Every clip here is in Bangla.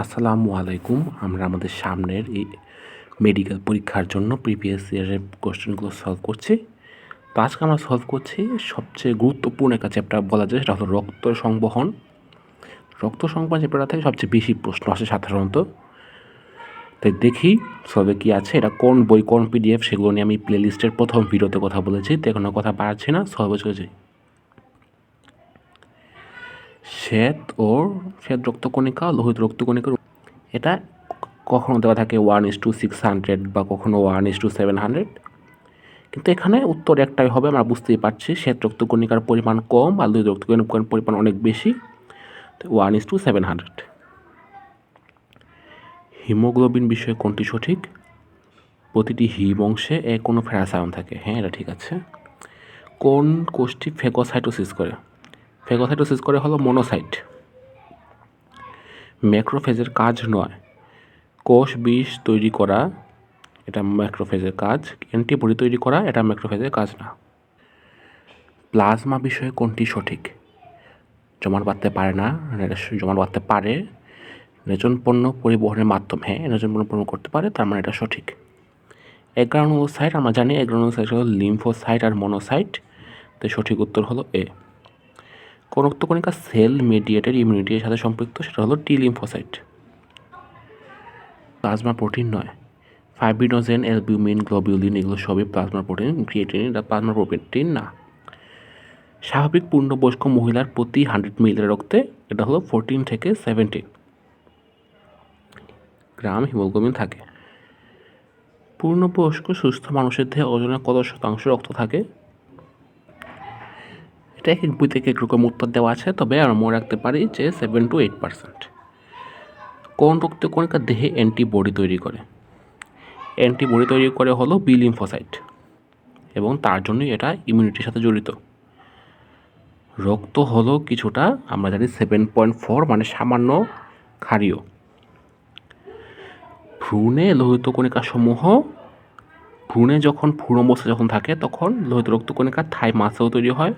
আসসালামু আলাইকুম। আমরা আমাদের সামনের এই মেডিকেল পরীক্ষার জন্য প্রিভিয়াস ইয়ারের কোশ্চেনগুলো সলভ করছি। তো আজকে আমরা সলভ করছি সবচেয়ে গুরুত্বপূর্ণ একটা চ্যাপ্টার বলা যায়, সেটা হলো রক্ত সংবহন। রক্ত সংবহন চ্যাপ্টারটা থেকে সবচেয়ে বেশি প্রশ্ন আসে সাধারণত। তাই দেখি সবে কি আছে, এটা কোন বই, কোন পিডিএফ সেগুলো নিয়ে আমি প্লে লিস্টের প্রথম ভিডিওতে কথা বলেছি। তো এখনও কথা বাড়ছে না সলভে যাই শ্বেত ও শ্বেত রক্তকণিকা, লোহিত রক্তকণিকার এটা কখনো দেওয়া থাকে one is to six hundred বা কখনো one is to seven hundred কিন্তু এখানে উত্তর একটাই হবে, আমরা বুঝতেই পারছি, শ্বেত রক্তকণিকার পরিমাণ কম আর লোহিত রক্তকণিকার পরিমাণ অনেক বেশি। তো one is to seven hundred haemoglobin বিষয়ে কোনটি সঠিক? প্রতিটি হিম অংশে এ কোনো ফেরাসায়ন থাকে। হ্যাঁ এটা ঠিক আছে। কোন কোষটি ফেগোসাইটোসিস করে? ফেগোসাইটোসিস করে হলো মনোসাইট ম্যাক্রোফেজের কাজ নয়। কোষ বিষ তৈরি করা, এটা ম্যাক্রোফেজের কাজ। অ্যান্টিবডি তৈরি করা, এটা ম্যাক্রোফেজের কাজ না। প্লাজমা বিষয়ে কোনটি সঠিক? জমাট বাঁধতে পারে না জমাট বাঁধতে পারে। রেচন পণ্য পরিবহনের মাধ্যমে হ্যাঁ রেচন পণ্য পরিবহন করতে পারে, তার মানে এটা সঠিক। এগ্রানুলোসাইট আমরা জানি এগ্রানুলোসাইট হলো লিম্ফোসাইট আর মনোসাইট তো সঠিক উত্তর হলো এ রক্তকণিকা সেল মেডিয়েটেড ইমিউনিটির সাথে সম্পৃক্ত, সেটা হলো টি লিম্ফোসাইট। প্লাজমা প্রোটিন নয়। ফাইব্রিনোজেন, অ্যালবিউমিন, গ্লোবিউলিন এগুলো সবই plasma protein creatine plasma protein না। স্বাভাবিক পূর্ণবয়স্ক মহিলার প্রতি হান্ড্রেড মিলির রক্তে এটা হলো ফোরটিন থেকে সেভেন্টিন গ্রাম হিমোগ্লোবিন থাকে। পূর্ণবয়স্ক সুস্থ মানুষের দেহে ওজনের কত শতাংশ রক্ত থাকে? এটা এক এক বই থেকে এক রকম উত্তর দেওয়া আছে, তবে আমরা মনে রাখতে পারি যে সেভেন টু এইট পার্সেন্ট কোন রক্তকণিকা দেহে অ্যান্টিবডি তৈরি করে? অ্যান্টিবডি তৈরি করে হলো বি লিম্ফোসাইট এবং তার জন্যই এটা ইমিউনিটির সাথে জড়িত। রক্ত হলো কিছুটা, আমরা জানি সেভেন পয়েন্ট ফোর মানে সামান্য ক্ষারীয়। ভ্রূণে লোহিত কণিকা সমূহ, ভ্রূণে যখন ভ্রূণ অবস্থা যখন থাকে, তখন লোহিত রক্তকণিকা থাই মাছেও তৈরি হয়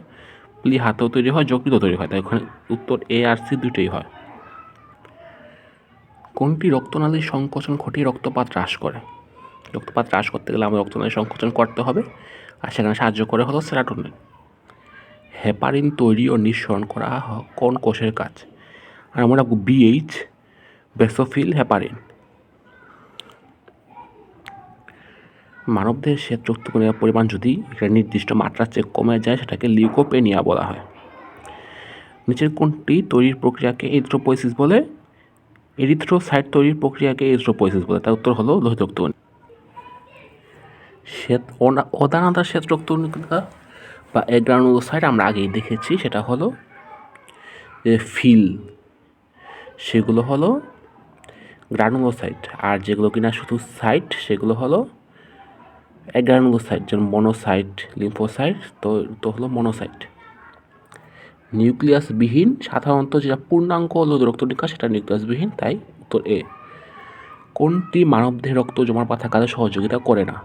প্লি হাতেও তৈরি হয় যকৃত তৈরি হয়। তাই ওখানে উত্তর এ আর সি দুটোই হয়। কোনটি রক্তনালীর সংকোচন ঘটিয়ে রক্তপাত হ্রাস করে? রক্তপাত হ্রাস করতে গেলে আমাদের রক্তনালীর সংকোচন করতে হবে, আর সেখানে সাহায্য করে হলো সেরাটোনিন। হেপারিন তৈরি ও নিঃসরণ করা কোন কোষের কাজ? আর আমরা বিএইচ বেসোফিল হেপারিন। মানবদেহের শ্বেত রক্তকণিকার পরিমাণ যদি একটা নির্দিষ্ট মাত্রার চেয়ে কমে যায়, সেটাকে লিউকোপেনিয়া বলা হয়। নিচের কোনটি তৈরির প্রক্রিয়াকে এরিথ্রোপোয়েসিস বলে। এরিথ্রোসাইট তৈরির প্রক্রিয়াকে এরিথ্রোপোয়েসিস বলে। তার উত্তর হলো লোহিত রক্তকণিকা শ্বেত অদানাদার শ্বেত রক্তকণিকা বা এগ্রানুলোসাইট আমরা আগেই দেখেছি, সেটা হলো যে ফিল, সেগুলো হলো গ্রানুলোসাইট আর যেগুলো কিনা শুধু সাইট, সেগুলো হলো অ্যাগ্রানুলোসাইট যেমন মনোসাইট, লিম্ফোসাইট, তো তো হলো মনোসাইট। নিউক্লিয়াসবিহীন সাধারণত যেটা পূর্ণাঙ্গ হলো রক্তনিকা সেটা নিউক্লিয়াসবিহীন, তাই উত্তর এ। কোনটি মানবদেহে রক্ত জমার পাতা কাজে সহযোগিতা করে না?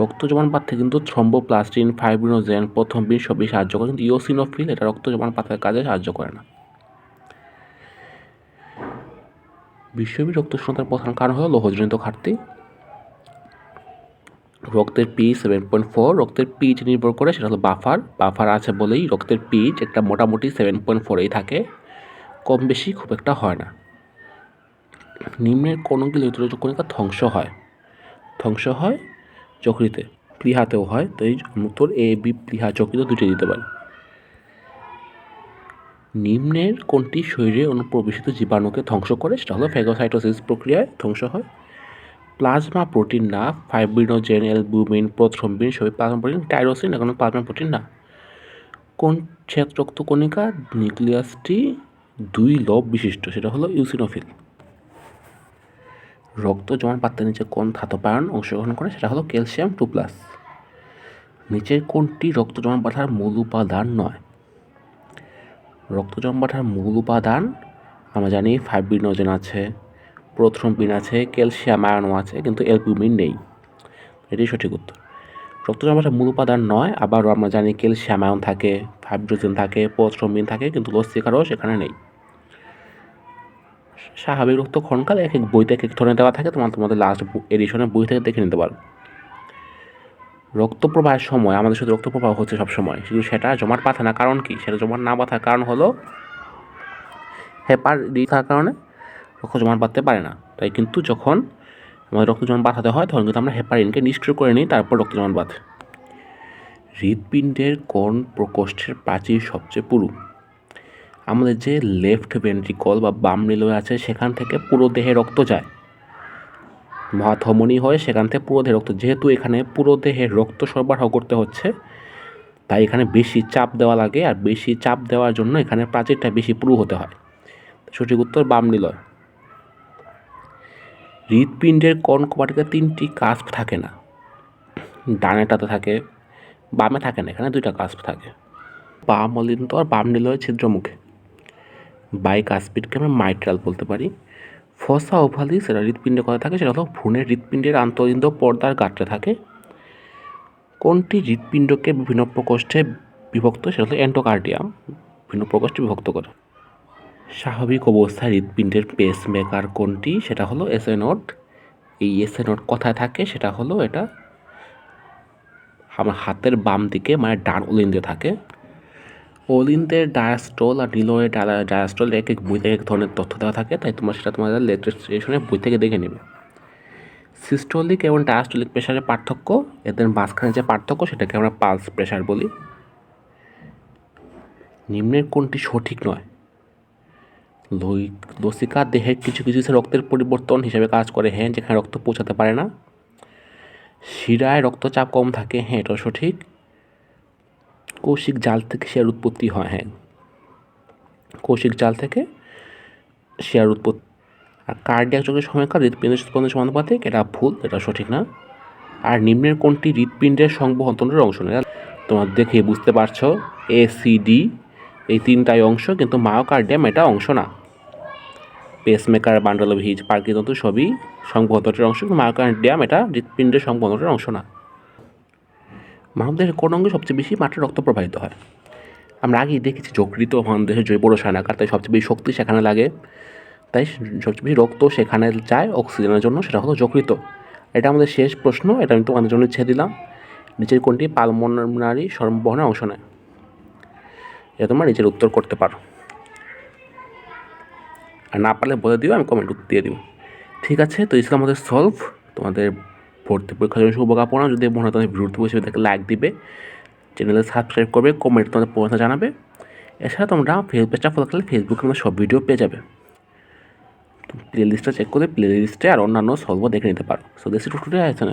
রক্ত জমান পাত্রে কিন্তু থ্রম্বোপ্লাস্টিন, ফাইব্রিনোজেন, প্রথম বিন সবই সাহায্য করে, কিন্তু ইওসিনোফিল, এটা রক্ত জমান পাতার কাজে সাহায্য করে না। বিশ্বব্যাপী রক্ত প্রধান কারণ হলো লৌহজনিত ঘাটতি। রক্তের পিচ সেভেন পয়েন্ট ফোর রক্তের পিচ নির্ভর করে সেটা হলো বাফার বাফার আছে বলেই রক্তের পিচ একটা মোটামুটি সেভেন পয়েন্ট ফোরেই থাকে, কম বেশি খুব একটা হয় না। নিম্নের কোনগুলি কণিকা ধ্বংস হয়। ধ্বংস হয় চক্রিতে প্লিহাতেও হয় তো এই উত্তর এ বি প্লিহা চক্রিত দুটি দিতে পারে। নিম্নের কোনটি শরীরে অনুপ্রবেশিত জীবাণুকে ধ্বংস করে সেটা হলো ফেগোসাইটোসিস প্রক্রিয়ায় ধ্বংস হয়। প্লাজমা প্রোটিন না ফাইব্রিনোজেন অ্যালবুমিন প্রোথ্রম্বিন সবই প্লাজমা প্রোটিন টাইরোসিন এখনও প্লাজমা প্রোটিন না। কোন শ্বেত রক্তকণিকা নিউক্লিয়াসটি দুই লব বিশিষ্ট, সেটা হলো ইউসিনোফিল রক্ত জমাট পাত্রের নিচে কোন ধাতবায়ন অংশগ্রহণ করে, সেটা হলো ক্যালসিয়াম টু প্লাস নিচের কোনটি রক্ত জমাট বাঁধার মূল উপাদান নয়। রক্ত জমাট পাঠার মূল উপাদান, আমরা জানি ফাইব্রিনোজেন আছে। প্রোথ্রম্বিন আছে, ক্যালসিয়াম আয়নও আছে, কিন্তু অ্যালবুমিন নেই। এটাই সঠিক উত্তর। রক্ত বাঁধার মূল উপাদান নয়, আবারও আমরা জানি ক্যালসিয়াম আয়ন থাকে, হাইড্রোজেন থাকে প্রোথ্রম্বিন থাকে, কিন্তু লস্যিকারও সেখানে নেই। স্বাভাবিক রক্তক্ষরণকাল এক এক বইতে এক এক ধরনের দেওয়া থাকে, তোমার তোমাদের লাস্ট এডিশনের বই থেকে দেখে নিতে পারো। রক্ত প্রবাহের সময়, আমাদের সাথে রক্ত প্রবাহ হচ্ছে সব সময় শুধু সেটা জমাট বাঁধে না, কারণ কি? সেটা জমাট না বাঁধার কারণ হলো হেপার ডি থাকার কারণে রক্ত জমাট বাঁধতে পারে না। তাই কিন্তু যখন আমাদের রক্ত জমাট বাঁধাতে হয়, তখন কিন্তু আমরা হেপারিনকে নিষ্ক্রিয় করে নিই, তারপর রক্ত জমাট বাঁধে। হৃৎপিণ্ডের কোন প্রকোষ্ঠের প্রাচীর সবচেয়ে পুরু। আমাদের যে লেফট ভেন্ট্রিকল বা বাম নিলয় আছে, সেখান থেকে পুরো দেহে রক্ত যায়। মহাধমনী হয় সেখান থেকে পুরো দেহে রক্ত, যেহেতু এখানে পুরো দেহে রক্ত সরবরাহ করতে হচ্ছে, তাই এখানে বেশি চাপ দেওয়া লাগে, আর বেশি চাপ দেওয়ার জন্য এখানে প্রাচীরটা বেশি পুরু হতে হয়। সঠিক উত্তর বাম নিলয় হৃৎপিণ্ডের কর্ণকপাটিতে তিনটি কাস্প থাকে না। ডানেটাতে থাকে, বামে থাকে না, এখানে দুইটা কাস্প থাকে। বাম অলিন্তর বাম নিলয় ছিদ্রমুখে। বাইকাস্পিডকে আমরা মাইট্রাল বলতে পারি। ফসা ওভালি সেটা হৃৎপিণ্ডে কথা থাকে, সেটা হলো ভ্রূণের হৃৎপিণ্ডের আন্তরিন্দ পর্দার গাত্রে থাকে। কোনটি হৃৎপিণ্ডকে বিভিন্ন প্রকোষ্ঠে বিভক্ত, সেটা হলো অ্যান্টোকার্ডিয়াম বিভিন্ন প্রকোষ্ঠে বিভক্ত করে। স্বাভাবিক অবস্থায় হৃৎপিণ্ডের পেস মেকার কোনটি? সেটা হলো এসএ নোট এই এসএ নোট কোথায় থাকে? সেটা হলো এটা আমার হাতের বাম দিকে মানে ডান অলিন্দে থাকে। অলিন্দের ডায়াস্ট্রল আর নিলয়ের ডায়াস্ট্রল এক এক বইতে এক ধরনের তথ্য দেওয়া থাকে, তাই তোমরা সেটা তোমাদের লেটেস্ট এডিশনের বই থেকে দেখে নেবে। সিস্টোলিক এবং ডায়াস্টলিক প্রেশারের পার্থক্য, এদের মাঝখানে যে পার্থক্য, সেটাকে আমরা পালস প্রেশার বলি। নিম্নের কোনটি সঠিক নয়? লসিকা দেহের কিছু কিছু রক্তের পরিবর্তন হিসেবে কাজ করে হ্যাঁ যেখানে রক্ত পৌঁছাতে পারে না। শিরায় রক্তচাপ কম থাকে হ্যাঁ এটা সঠিক। কৌশিক জাল থেকে শেয়ার উৎপত্তি হয় হ্যাঁ। কৌশিক জাল থেকে শেয়ার উৎপত্তি। আর কার্ডিয়াক যোগের সময়কাল হৃৎপিণ্ডের স্পন্দনের সমানুপাতিক, এটা ভুল, এটা সঠিক না। আর নিম্নের কোনটি হৃৎপিণ্ডের সংবহনতন্ত্রের অংশ নয় তোমার দেখে বুঝতে পারছ এ সি ডি এই তিনটাই অংশ কিন্তু মায়োকার্ডিয়াম এটা অংশ না। পেসমেকার হিজ পার্কিতন্ত্র সবই সংবহনতন্ত্রের অংশ, কিন্তু মায়োকার্ডিয়াম এটা হৃৎপিণ্ডের সংবহনতন্ত্রের অংশ না। মানবদেহের কোন অঙ্গে সবচেয়ে বেশি মাত্রায় রক্ত প্রবাহিত হয়? আমরা আগেই দেখেছি যকৃত মানবদেহের জৈব রসায়নাকার তাই সবচেয়ে বেশি শক্তি সেখানে লাগে। তাই সবচেয়ে বেশি রক্ত সেখানে যায় অক্সিজেনের জন্য, সেটা হলো যকৃত। এটা আমাদের শেষ প্রশ্ন, এটা আমি তোমাদের জন্য ছেড়ে দিলাম। নিচের কোনটি পালমোনারি সরবরাহের অংশ নেয়? এটা তোমরা নিজের উত্তর করতে পারো। আর না পারলে বলে দিও, আমি কমেন্ট দিয়ে দিব। ঠিক আছে, তো ইসলাম আমাদের সলভ তোমাদের ভর্তি পরীক্ষার জন্য শুভকামনা। যদি মনে হয় তোমাদের ভিডিওটি বসে দেখে লাইক দিবে। চ্যানেলে সাবস্ক্রাইব করবে কমেন্ট তোমাদের প্রশ্ন জানাবে। এছাড়া তোমরা ফেসবুকটা ফলো করলে ফেসবুকে তোমরা সব ভিডিও পেয়ে যাবে। প্লে লিস্টটা চেক করে প্লে লিস্টে আর অন্যান্য সলভও দেখে নিতে পারো। সো টু টুডে আইসন